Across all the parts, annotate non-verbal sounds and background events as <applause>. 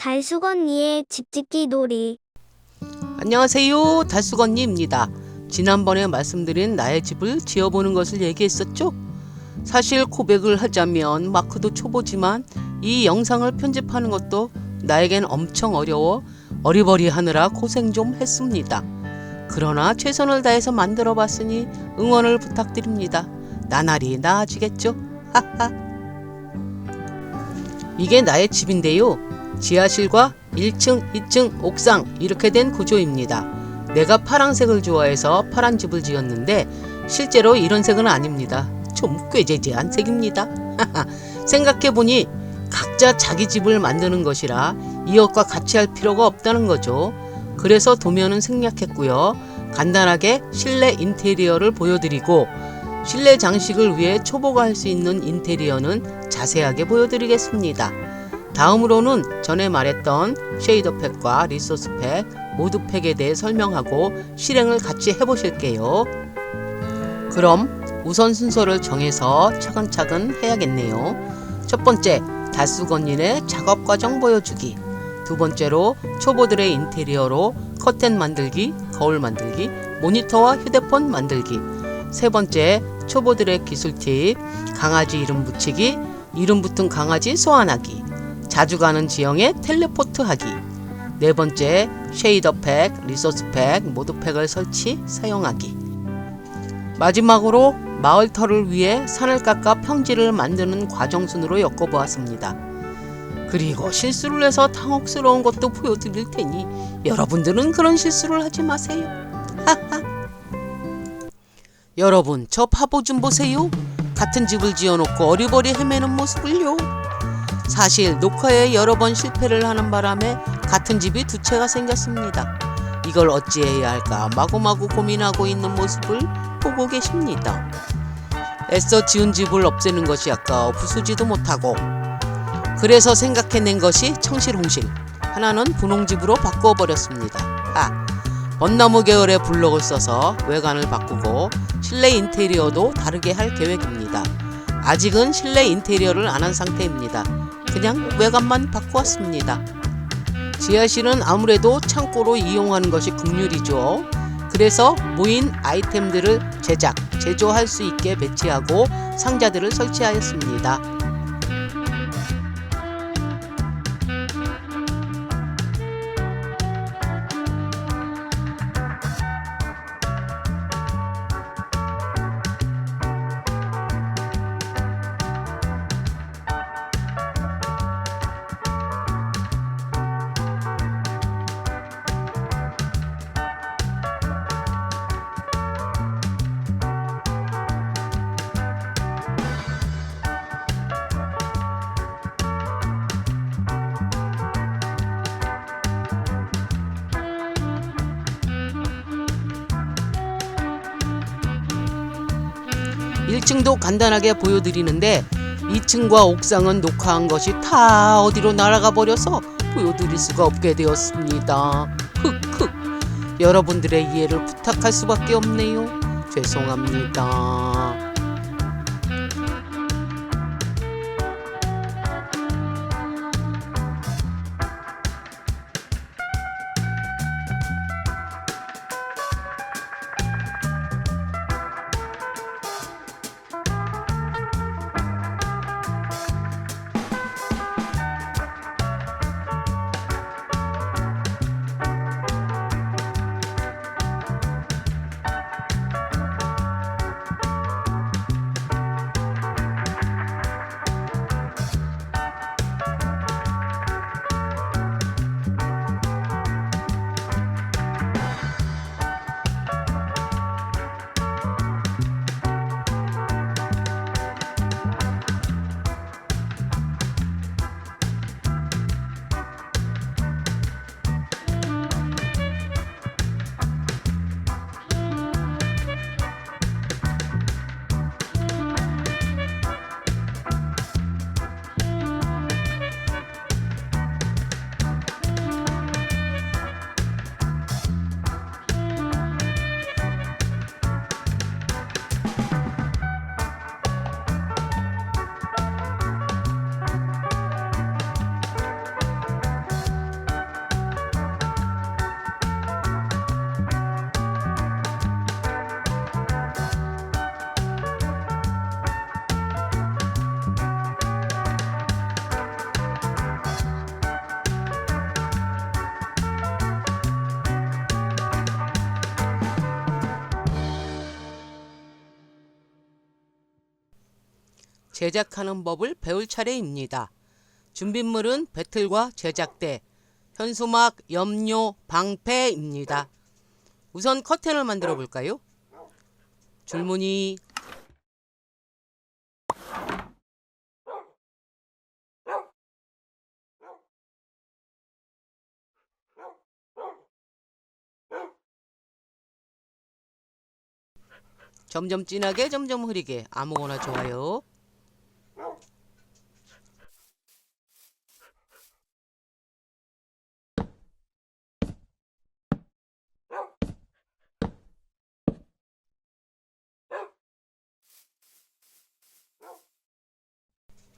달수건니의 집짓기 놀이. 안녕하세요. 달수건니입니다. 지난번에 말씀드린 나의 집을 지어보는 것을 얘기했었죠? 사실 고백을 하자면 마크도 초보지만 이 영상을 편집하는 것도 나에겐 엄청 어려워 어리버리 하느라 고생 좀 했습니다. 그러나 최선을 다해서 만들어 봤으니 응원을 부탁드립니다. 나날이 나아지겠죠? 하하. 이게 나의 집인데요. 지하실과 1층, 2층, 옥상 이렇게 된 구조입니다. 내가 파란색을 좋아해서 파란 집을 지었는데 실제로 이런 색은 아닙니다. 좀 꾀재재한 색입니다. <laughs> 생각해보니 각자 자기 집을 만드는 것이라 이것과 같이 할 필요가 없다는 거죠. 그래서 도면은 생략했고요. 간단하게 실내 인테리어를 보여드리고 실내 장식을 위해 초보가 할 수 있는 인테리어는 자세하게 보여드리겠습니다. 다음으로는 전에 말했던 쉐이더 팩과 리소스 팩, 모드 팩에 대해 설명하고 실행을 같이 해보실게요. 그럼 우선 순서를 정해서 차근차근 해야겠네요. 첫 번째, 다수건인의 작업 과정 보여주기. 두 번째로 초보들의 인테리어로 커튼 만들기, 거울 만들기, 모니터와 휴대폰 만들기. 세 번째, 초보들의 기술 팁, 강아지 이름 붙이기, 이름 붙은 강아지 소환하기. 자주 가는 지형에 텔레포트 하기. 네 번째, 쉐이더 팩, 리소스 팩, 모드 팩을 설치, 사용하기. 마지막으로 마을터를 위해 산을 깎아 평지를 만드는 과정순으로 엮어보았습니다. 그리고 실수를 해서 당혹스러운 것도 보여드릴 테니 여러분들은 그런 실수를 하지 마세요. 하하. 여러분, 저 바보 좀 보세요. 같은 집을 지어놓고 어리버리 헤매는 모습을요. 사실 녹화에 여러 번 실패를 하는 바람에 같은 집이 두 채가 생겼습니다. 이걸 어찌해야 할까 마구마구 고민하고 있는 모습을 보고 계십니다. 애써 지은 집을 없애는 것이 아까워 부수지도 못하고 그래서 생각해낸 것이 청실홍실 하나는 분홍집으로 바꾸어 버렸습니다. 아, 벚나무 계열의 블록을 써서 외관을 바꾸고 실내 인테리어도 다르게 할 계획입니다. 아직은 실내 인테리어를 안 한 상태입니다. 그냥 외관만 바꾸었습니다. 지하실은 아무래도 창고로 이용하는 것이 국률이죠. 그래서 모인 아이템들을 제작, 제조할 수 있게 배치하고 상자들을 설치하였습니다. 일층도 간단하게 보여드리는데 2층과 옥상은 녹화한 것이 다 어디로 날아가 버려서 보여드릴 수가 없게 되었습니다. 흑흑. 여러분들의 이해를 부탁할 수밖에 없네요. 죄송합니다. 제작하는 법을 배울 차례입니다. 준비물은 배틀과 제작대, 현수막, 염료, 방패입니다. 우선 커튼을 만들어 볼까요? 줄무늬, 점점 진하게 점점 흐리게 아무거나 좋아요.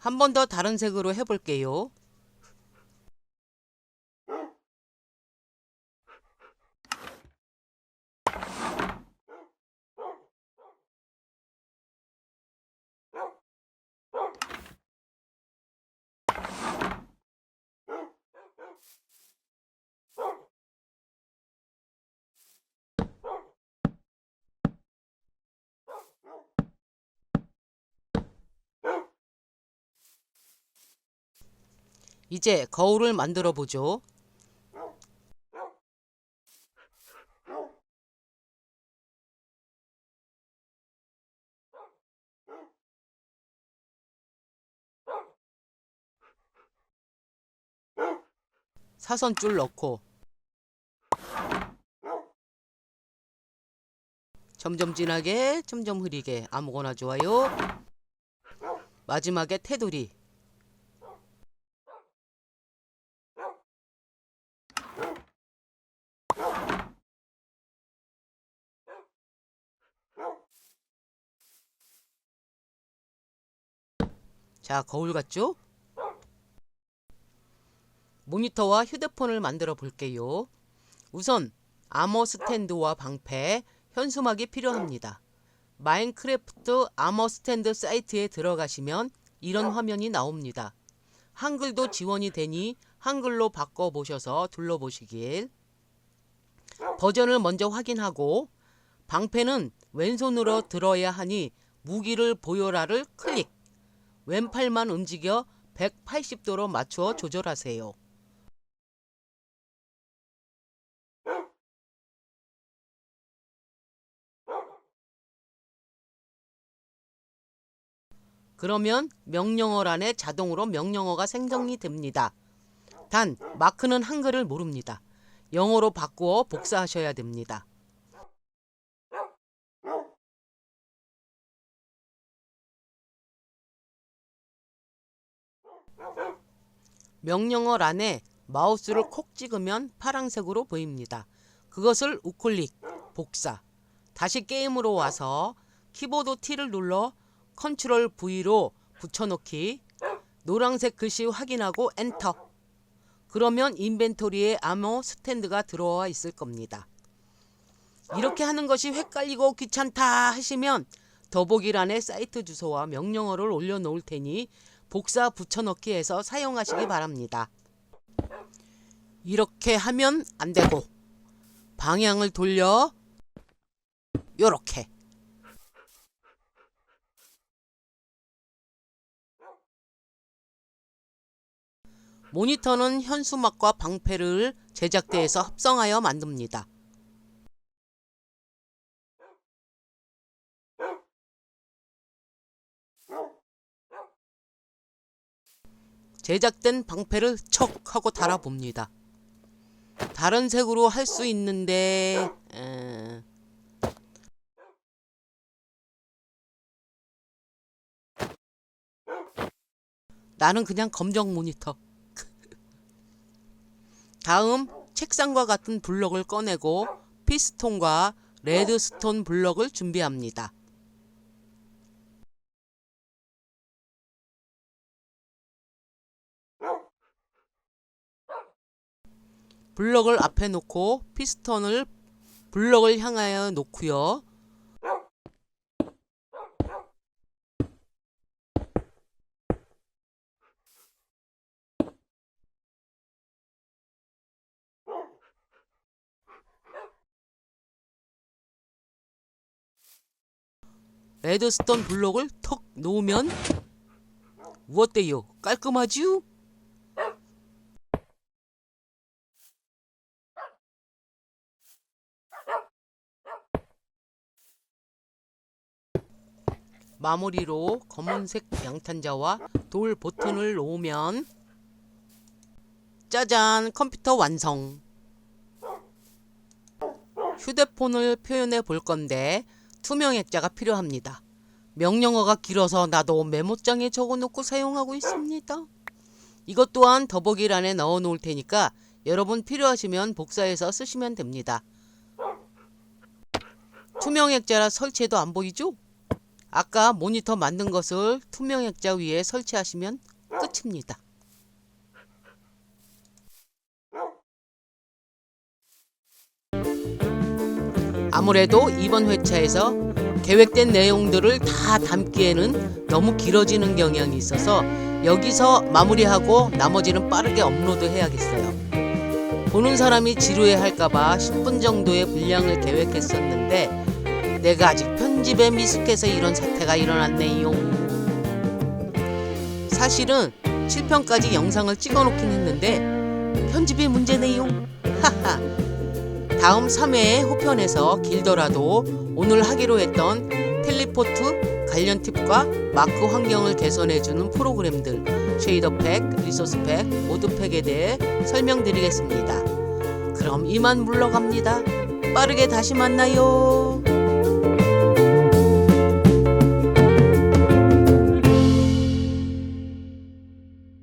한 번 더 다른 색으로 해볼게요. 이제 거울을 만들어 보죠. 사선줄 넣고 점점 진하게 점점 흐리게 아무거나 좋아요. 마지막에 테두리 자, 거울 같죠? 모니터와 휴대폰을 만들어 볼게요. 우선 아머 스탠드와 방패, 현수막이 필요합니다. 마인크래프트 아머 스탠드 사이트에 들어가시면 이런 화면이 나옵니다. 한글도 지원이 되니 한글로 바꿔 보셔서 둘러보시길. 버전을 먼저 확인하고 방패는 왼손으로 들어야 하니 무기를 보여라를 클릭. 왼팔만 움직여 180도로 맞추어 조절하세요. 그러면 명령어란에 자동으로 명령어가 생성이 됩니다. 단 마크는 한글을 모릅니다. 영어로 바꾸어 복사하셔야 됩니다. 명령어 란에 마우스를 콕 찍으면 파란색으로 보입니다. 그것을 우클릭, 복사. 다시 게임으로 와서 키보드 T를 눌러 컨트롤 V로 붙여놓기. 노란색 글씨 확인하고 엔터. 그러면 인벤토리에 아모 스탠드가 들어와 있을 겁니다. 이렇게 하는 것이 헷갈리고 귀찮다 하시면 더보기란에 사이트 주소와 명령어를 올려놓을 테니 복사 붙여넣기 해서 사용하시기 바랍니다. 이렇게 하면 안 되고 방향을 돌려 요렇게 모니터는 현수막과 방패를 제작대에서 합성하여 만듭니다. 제작된 방패를 척 하고 달아봅니다. 다른 색으로 할 수 있는데 에... 나는 그냥 검정 모니터. <laughs> 다음 책상과 같은 블럭을 꺼내고 피스톤과 레드스톤 블럭을 준비합니다. 블럭을 앞에 놓고 피스톤을 블럭을 향하여 놓고요. 레드스톤 블록을 턱 놓으면 어때요? 깔끔하지요? 마무리로 검은색 양탄자와 돌 버튼을 놓으면 짜잔 컴퓨터 완성. 휴대폰을 표현해 볼 건데 투명 액자가 필요합니다. 명령어가 길어서 나도 메모장에 적어놓고 사용하고 있습니다. 이것 또한 더보기란에 넣어 놓을 테니까 여러분 필요하시면 복사해서 쓰시면 됩니다. 투명 액자라 설치해도 안 보이죠? 아까 모니터 만든 것을 투명 액자 위에 설치하시면 끝입니다. 아무래도 이번 회차에서 계획된 내용들을 다 담기에는 너무 길어지는 경향이 있어서 여기서 마무리하고 나머지는 빠르게 업로드 해야겠어요. 보는 사람이 지루해 할까봐 10분 정도의 분량을 계획했었는데 내가 아직 편집에 미숙해서 이런 사태가 일어났네요. 사실은 7편까지 영상을 찍어 놓긴 했는데 편집이 문제네요. 하하. 다음 3회의 호편에서 길더라도 오늘 하기로 했던 텔리포트 관련 팁과 마크 환경을 개선해주는 프로그램들 쉐이더 팩, 리소스 팩, 모드 팩에 대해 설명드리겠습니다. 그럼 이만 물러갑니다. 빠르게 다시 만나요.